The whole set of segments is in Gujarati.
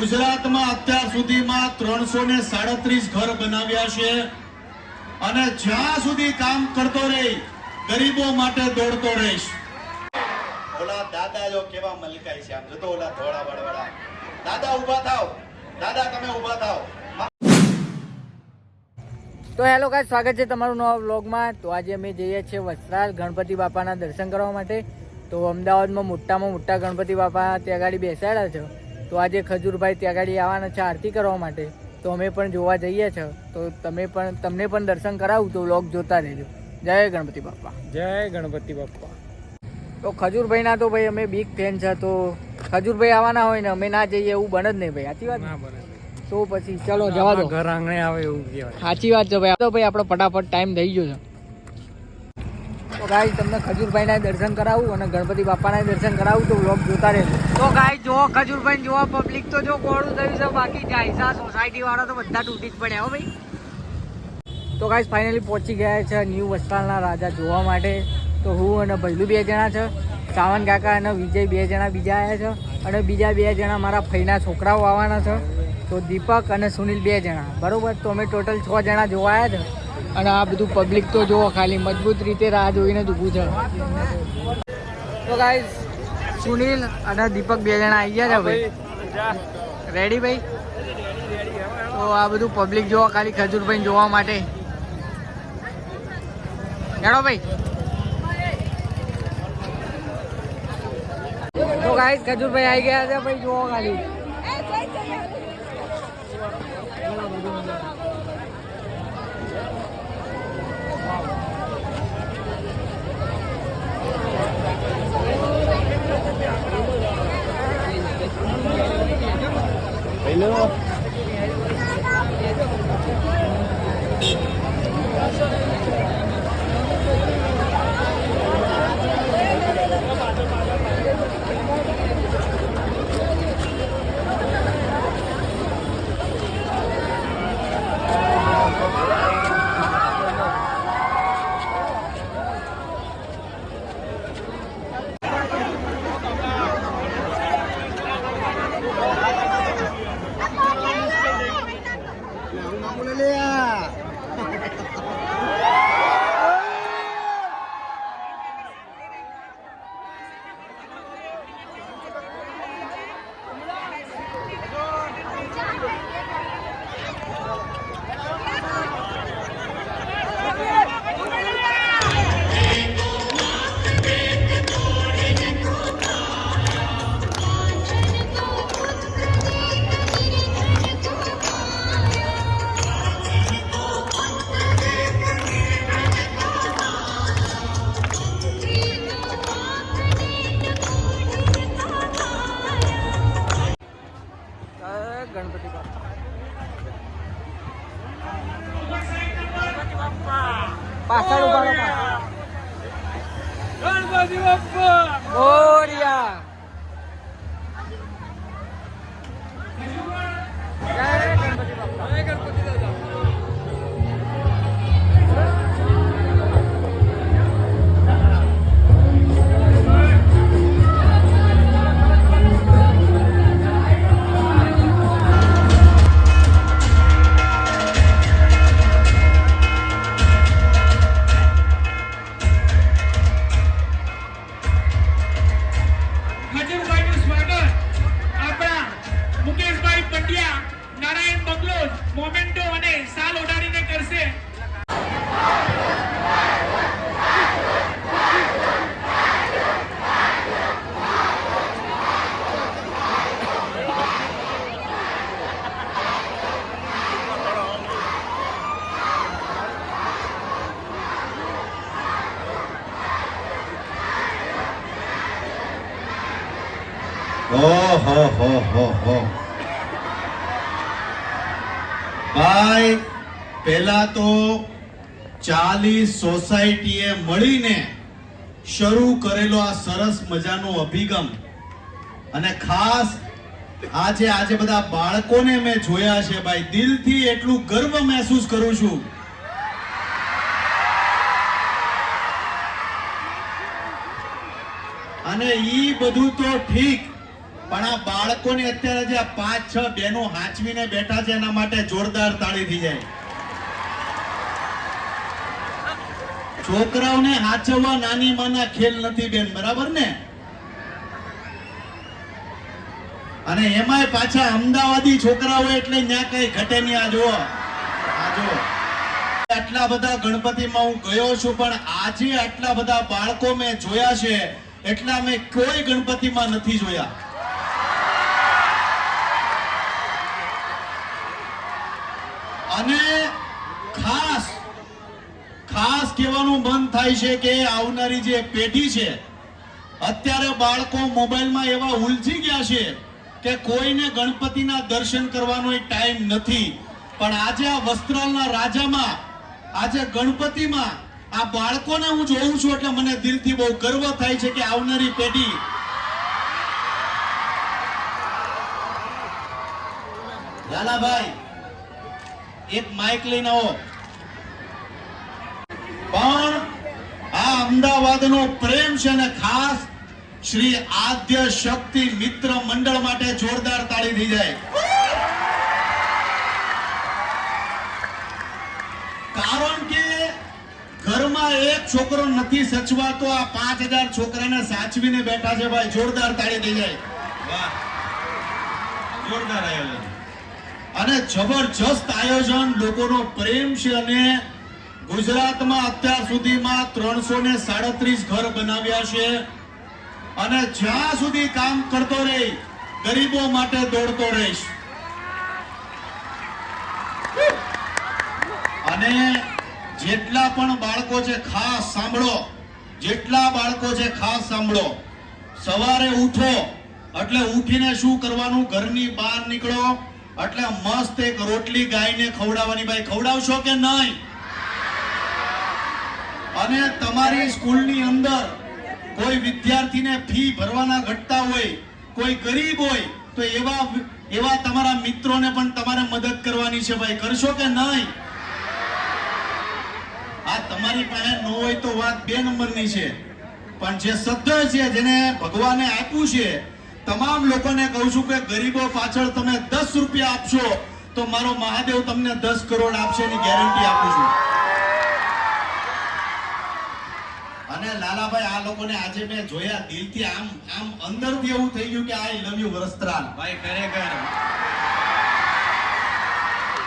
ગુજરાતમાં અત્યાર સુધીમાં ત્રણસો ને સાડત્રીસ ઘર બનાવ્યા છે અને જ્યાં સુધી કામ કરતો રહી ગરીબો માટે દોડતો રહીશ. ઓલા દાદા જો કેવા મલકાય છે આમ જતો તો ઓલા ધોળા વડવડા દાદા ઊભા થાવ દાદા તમે ઊભા થાવ તો હેલો ગાય સ્વાગત છે તમારું નવા વ્લોગમાં. તો આજે અમે જઈએ છીએ વસ્ત્રાલ ગણપતિ બાપાના દર્શન કરવા માટે. તો અમદાવાદમાં મોટામાં મોટા ગણપતિ બાપા ત્યાં ગાડી બેસાડ્યા છે. તો આજે ખજૂરભાઈ ત્યાં ગાડી આવવાના છે આરતી કરવા માટે. તો અમે પણ જોવા જઈએ છીએ તો તમે પણ તમને પણ દર્શન કરાવું તો વ્લોગ જોતા રહેજો. જય ગણપતિ બાપા. જય ગણપતિ બાપા. તો ખજૂરભાઈના તો ભાઈ અમે બિગ ફેન છે તો ખજૂરભાઈ આવવાના હોય ને અમે ના જઈએ એવું બને જ નહીં ભાઈ. સાચી વાત? ના બને તો પછી ચલો જવા દો. ઘર આંગણે આવે એવું સાચી વાત છે ભાઈ. તો ભાઈ આપણો ફટાફટ ટાઈમ થઈ ગયો છે. તો ગાય તમને ખજૂરભાઈના દર્શન કરાવું અને ગણપતિ બાપાના દર્શન કરાવું તો વ્લોગ જોતા રહેજો. તો ગાય જો ખજૂરભાઈ જોવા પબ્લિક તો જો કોળું થયું છે, બાકી જાયસા સોસાયટી વાળા તો બધા તૂટી જ પડ્યા હો ભાઈ. તો ગાય ફાઇનલી પહોંચી ગયા છે ન્યૂ વસ્ત્રાલના રાજા જોવા માટે. તો હું અને ભૈલું બે જણા છે, સાવન કાકા અને વિજય બે જણા બીજા આવ્યા છે અને બીજા બે જણા મારા ફઈના છોકરાઓ આવવાના છે. તો દીપક અને સુનિલ બે જણા. બરાબર? તો અમે ટોટલ છ જણા જોવા આવ્યા છે. અને આ બધું પબ્લિક તો જુઓ ખાલી મજબૂત રીતે રાહ જોઈને જ ઊભું છે. તો ગાઈઝ સુનિલ અને દીપક બે જણા આવી ગયા છે ભાઈ રેડી ભાઈ? તો આ બધું પબ્લિક જોવા ખાલી ખજૂરભાઈ જોવા માટે. હેડો ભાઈ. તો ગાઈસ ખજૂરભાઈ આવી ગયા છે ભાઈ જોવો ખાલી. જય મોમેન્ટો અને સાલ ઓઢાડીને કરશે. ઓહો હો હો હો. ભાઈ, પહેલા તો ચાલીસ સોસાયટીએ મળીને શરૂ કરેલો આ સરસ મજાનો અભિગમ. અને ખાસ આજે આજે બધા બાળકોને મેં જોયા છે ભાઈ, દિલથી એટલું ગર્વ મહેસૂસ કરું છું. અને ઈ બધું તો ઠીક પણ આ બાળકોને અત્યારે જે પાંચ, છ બેનો હાંચવીને બેઠા છે એના માટે જોરદાર તાળી થઈ જાય. છોકરાઓને હાચવવા નાની માના ખેલ નથી બેન, બરાબર ને? અને એમાંય પાછા અમદાવાદી છોકરાઓ એટલે ન્યા કઈ ઘટે નહીં. આ જુઓ. આ જુઓ. આટલા બધા ગણપતિમાં હું ગયો છું, પણ આજે આટલા બધા બાળકો મેં જોયા છે, એટલા મેં કોઈ ગણપતિમાં નથી જોયા. અને ખાસ ખાસ કહેવાનું મન થાય છે કે આવનારી જે પેઢી છે, અત્યારે બાળકો મોબાઈલમાં એવા ઉલઝી ગયા છે કે કોઈને ગણપતિના દર્શન કરવાનો ટાઈમ નથી. પણ આજે આ વસ્ત્રાલના રાજામાં, આજે ગણપતિમાં આ બાળકોને હું જોઉં છું એટલે મને દિલથી બહુ ગર્વ થાય છે કે આવનારી પેઢી લાલાભાઈ એક માઇક લઈને આવો. પણ આ અમદાવાદનો પ્રેમ છે ને ખાસ શ્રી આદ્ય શક્તિ મિત્ર મંડળ માટે જોરદાર તાળી થઈ જાય. કારણ કે ઘરમાં એક છોકરો નથી સચવાતો, આ પાંચ હજાર છોકરાને સાચવીને બેઠા છે ભાઈ. જોરદાર તાળી થઈ જાય. જોરદાર આયોજન. અને જબરજસ્ત આયોજન લોકોનો પ્રેમ છે અને ગુજરાતમાં અત્યાર સુધીમાં ત્રણસો ને સાડત્રીસ ઘર બનાવ્યા છે. અને જ્યાં સુધી કામ કરતો રહી, ગરીબો માટે દોડતો રહીશ. અને જેટલા પણ બાળકો છે, ખાસ સાંભળો. જેટલા બાળકો છે, ખાસ સાંભળો. સવારે ઉઠો, એટલે ઉઠીને શું કરવાનું? ઘરની બહાર નીકળો. એટલે મસ્ત એક રોટલી ગાયને ખવડાવવાની ભાઈ, ખવડાવશો કે નહીં? અને તમારી સ્કૂલની અંદર કોઈ વિદ્યાર્થીને ફી ભરવાના ઘટતા હોય, કોઈ ગરીબ હોય, તો એવા એવા તમારા મિત્રોને પણ તમારે મદદ કરવાની છે ભાઈ. કરશો કે નહીં? આ તમારી પાસે ન હોય તો વાત બે નંબરની છે. પણ જે સદ્ધર છે જેને ભગવાને આપ્યું છે તમામ લોકોને કહું છું કે ગરીબો પાછળ તમે દસ રૂપિયા આપશો તો મારો મહાદેવ તમને દસ કરોડ આપશે એની ગેરંટી આપું છું. અને લાલાભાઈ આ લોકોને આજે મેં જોયા દિલથી આમ આમ અંદરથી એવું થઈ ગયું કે આઈ લવ યુ વસ્ત્રાલ ભાઈ ખરેખર.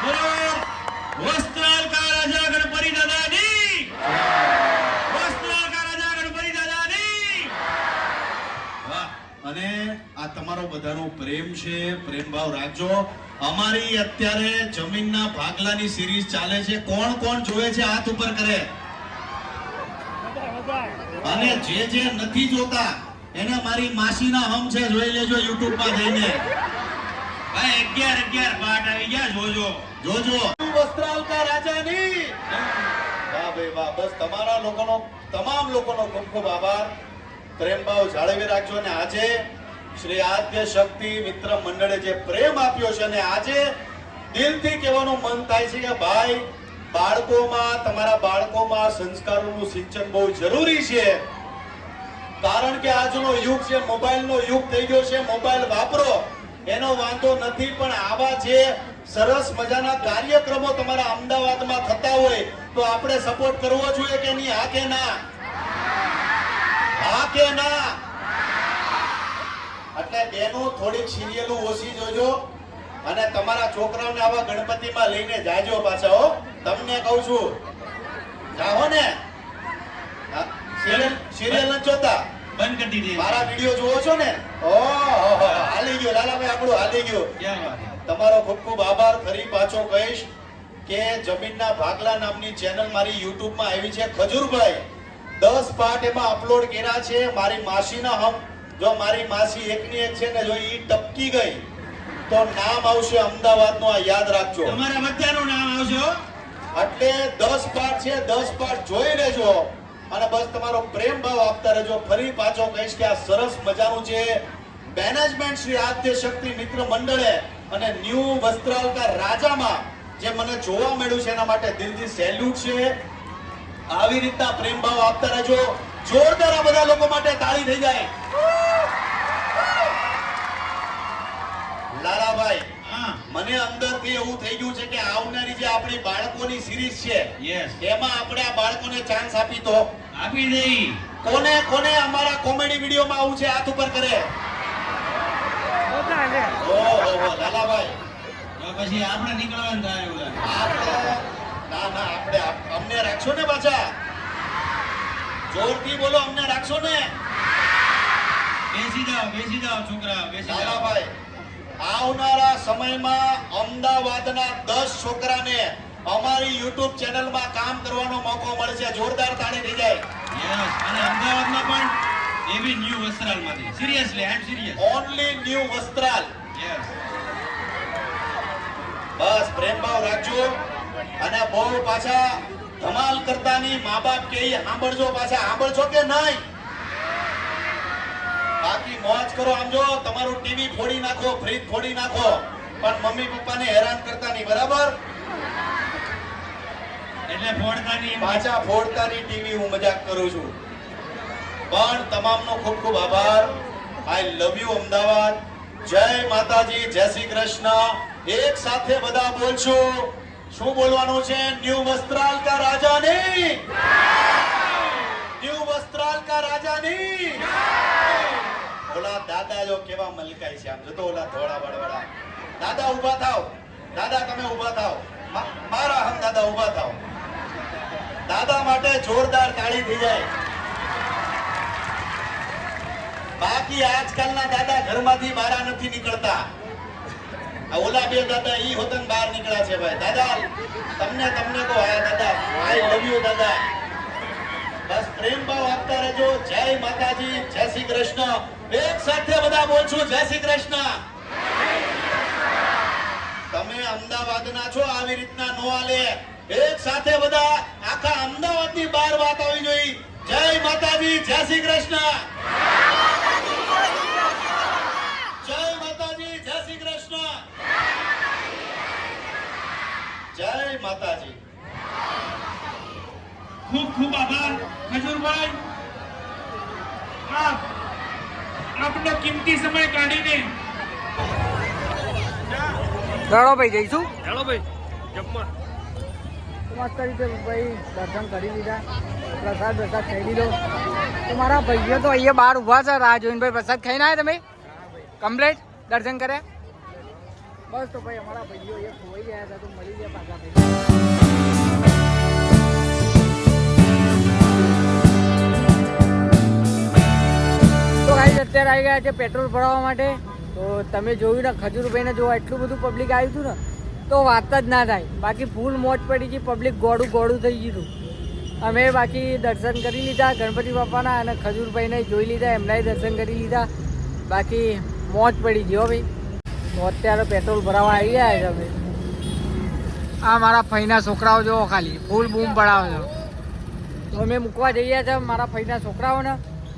બોલો વસ્ત્રાલ કા રાજા ગણપતિ દાદાની વસ્ત્રાલ કા રાજા ગણપતિ દાદાની વાહ અને આ તમારો બધાનો પ્રેમ છે, પ્રેમ ભાવ રાખજો. અમારી અત્યારે જમીનના ભાગલાની સિરીઝ ચાલે છે. કોણ કોણ જોવે છે? હાથ ઉપર કરે. અને જે જે નથી જોતા, એને મારી માસીના હમ છે, જોઈ લેજો યુટ્યુબમાં જઈને. ભાઈ, અગિયાર અગિયાર પાઠ આવી ગયા, જોજો. જોજો. વસ્ત્રાલકા રાજાની. વાહ ભાઈ, વાહ. બસ, તમારા લોકોનો, તમામ લોકોનો ખૂબ ખૂબ આભાર. પ્રેમભાવ જાળવી રાખજો અને આજે શ્રી આદ્ય શક્તિ મિત્ર મંડળે જે પ્રેમ આપ્યો છે અને આજે દિલથી કહેવાનું મન થાય છે કે ભાઈ, બાળકોમાં, તમારા બાળકોમાં સંસ્કારોનું સિંચન બહુ જરૂરી છે. કારણ કે આજનો યુગ છે, મોબાઈલનો યુગ થઈ ગયો છે, મોબાઈલ વાપરો, એનો વાંધો નથી, પણ આવા જે સરસ મજાના કાર્યક્રમો તમારા અમદાવાદમાં થતા હોય, તો આપણે સપોર્ટ કરવો જોઈએ કે નહીં? હા કે ના? કે ના? એટલે બેનો થોડીક સિરિયલું ઓછી જોજો અને તમારા છોકરાઓને આવા ગણપતિમાં લઈને જાજો પાછા હો. તમને કહું છું. જાઓ ને. સિરિયલ સિરિયલ નથી જોતા? બંધ કરી દીધી. મારા વીડિયો જોવો છો ને? ઓ હાલી ગયો લાલાભાઈ આપણો હાલી ગયો. તમારો ખૂબ ખૂબ આભાર. ફરી પાછો કહીશ કે જમીનના ભાગલા નામની ચેનલ મારી યુટ્યુબમાં આવી છે ખજૂરભાઈ. દસ પાર્ટ એમાં અપલોડ કર્યા છે. મારી માસીના હમ જો મારી માસી એકની એક છે ને જો ઈ ટપકી ગઈ તો નામ આવશે અમદાવાદનું આ યાદ રાખજો. તમારા બધાનું નામ આવશે હો. એટલે દસ પાઠ છે દસ પાઠ જોઈ લેજો. અને બસ તમારો પ્રેમ ભાવ આપતા રહેજો. ફરી પાછો કહીશ કે આ સરસ મજાનું છે મેનેજમેન્ટ શ્રી આદ્ય શક્તિ મિત્ર મંડળે અને ન્યૂ વસ્ત્રાલકા રાજામાં જે મને જોવા મળ્યું છે એના માટે દિલથી સેલ્યુટ છે. આવી રીતના પ્રેમ ભાવ આપતા રહેજો. જોરદાર આ બધા લોકો માટે તાળી થઈ જાય. લાલાભાઈ હા. મને અંદરથી એવું થઈ ગયું છે કે આવનારી જે આપણી બાળકોની સિરીઝ છે એમાં આપણે આ બાળકોને ચાન્સ આપી તો. આપી દઈ. કોને કોને અમારા કોમેડી વિડીયોમાં આવું છે હાથ ઉપર કરે? ઓહો લાલાભાઈ. પછી આપણે નીકળવાનું થાય આપણે ના ના આપણે અમને રાખશો ને પાછા? જોરથી બોલો અમને રાખશો ને? બેસી જાઓ બેસી જાઓ છોકરા બેસી જાઓ. લાલાભાઈ આવનારા સમયમાં અમદાવાદના દસ છોકરાને અમારી યુટ્યુબ ચેનલમાં કામ કરવાનો મોકો મળશે. જોરદાર તાળી થઈ જાય. યસ અને અમદાવાદમાં પણ એવી new વસ્ત્રાલમાંથી. Seriously I am serious only new Vastral. Yes બસ પ્રેમ ભાવ રાખજો. અને બહુ પાછા ધમાલ કરતા ની મા બાપ કે સાંભળજો પાછા સાંભળજો કે નહીં? બાકી મોજ કરો આમ જો તમારું ટીવી ફોડી નાખો ફ્રીજ ફોડી નાખો પણ મમ્મી પપ્પાને હેરાન કરતા નહીં બરાબર? એટલે ફોડતાની. પાછા ફોડતાની ટીવી હું મજાક કરું છું. પણ તમામનો ખૂબ ખૂબ આભાર. I love you Ahmedabad. જય માતાજી જય શ્રી કૃષ્ણ. એક સાથે બધા બોલશો. શું બોલવાનું છે? ન્યુ વસ્ત્રાલ કા રાજાની! ન્યુ વસ્ત્રાલ કા રાજાની! ઓલા દાદા જો કેવા મલકાય છે આમ, જો તો ઓલા ધોળા બળવાળા દાદા, ઊભા થાવ દાદા, તમે ઊભા થાવ મારા હમ દાદા, ઊભા થાવ દાદા માટે જોરદાર તાળી થઈ જાય. બાકી આજકાલના દાદા ઘરમાંથી બહાર નથી નીકળતા. ઓલા બે દાદા શ્રી કૃષ્ણ. તમે અમદાવાદના છો, આવી રીતના નો આલે એક સાથે બધા આખા અમદાવાદની બહાર વાત આવી જોઈ. જય માતાજી, જય શ્રી કૃષ્ણ જય માતાજી જય શ્રી કૃષ્ણ જય માતાજી. ખૂબ ખૂબ આભાર ખજૂરભાઈ. આપ આપનો કિંમતી સમય કાઢીને ભાઈ જઈશું? હેલો ભાઈ જમવા. મસ્ત રીતે ભાઈ દર્શન કરી લીધા પ્રસાદ પ્રસાદ ખાઈ લીધો. તો મારા ભાઈઓ તો અહીંયા બહાર ઊભા છે રાહ જોઈને ભાઈ પ્રસાદ ખાઈને આવ્યા તમે? કમ્પ્લેટ દર્શન કર્યા? બસ તો ભાઈ અમારા ભાઈઓ એક ખોવાઈ ગયા હતા તો મળી ગયા પાછા તો ગાઈસ અત્યારે આવી ગયા છે પેટ્રોલ ભરાવવા માટે. તો તમે જોયું ને, ખજૂરભાઈને જોવા એટલું બધું પબ્લિક આવ્યું હતું ને, તો વાત જ ના થાય. બાકી ફૂલ મોજ પડી ગઈ પબ્લિક ગોળું ગોળું થઈ ગયું અમે બાકી દર્શન કરી લીધા, ગણપતિ બાપાના અને ખજૂરભાઈને જોઈ લીધા, એમનાય દર્શન કરી લીધા. બાકી મોજ પડી ગયો ભાઈ. અત્યારે પેટ્રોલ ભરાવા આવી ગયા છે આ મારા ફઈના છોકરાઓ જોવો ખાલી ફૂલ બૂમ પડાવે છે. તો અમે મૂકવા જઈએ છીએ મારા ફઈના છોકરાઓને.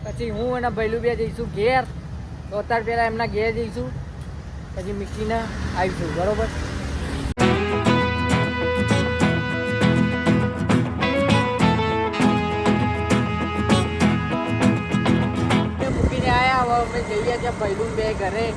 પછી હું અને ભૈલું બે જઈશું ઘેર. તો અત્યારે પહેલાં એમના ઘેર જઈશું. પછી મીકીને આવીશું, બરોબર? જઈએ છીએ ભૈલું બે ઘરે.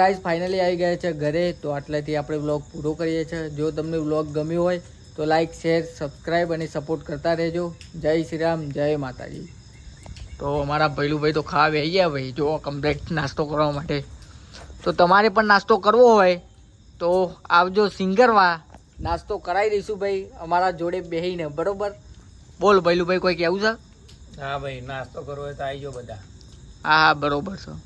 ગાઈઝ ફાઇનલી આવી ગયા છે ઘરે. તો આટલાથી આપણે વ્લોગ પૂરો કરીએ છીએ. જો તમને વ્લોગ ગમ્યો હોય તો લાઈક શેર સબસ્ક્રાઈબ અને સપોર્ટ કરતા રહેજો. જય શ્રી રામ જય માતાજી. તો અમારા ભૈલુભાઈ તો ખાવા આવી ગયા ભાઈ. જો કમ્પ્લેટ નાસ્તો કરવા માટે. તો તમારે પણ નાસ્તો કરવો હોય તો આવજો સિંગરમાં નાસ્તો કરાવી દઈશું ભાઈ. અમારા જોડે બેસીને બરોબર? બોલ ભૈલુભાઈ કોઈ કહેવું છે? હા ભાઈ નાસ્તો કરવો હોય તો આવી જાઓ બધા. હા હા બરોબર છે.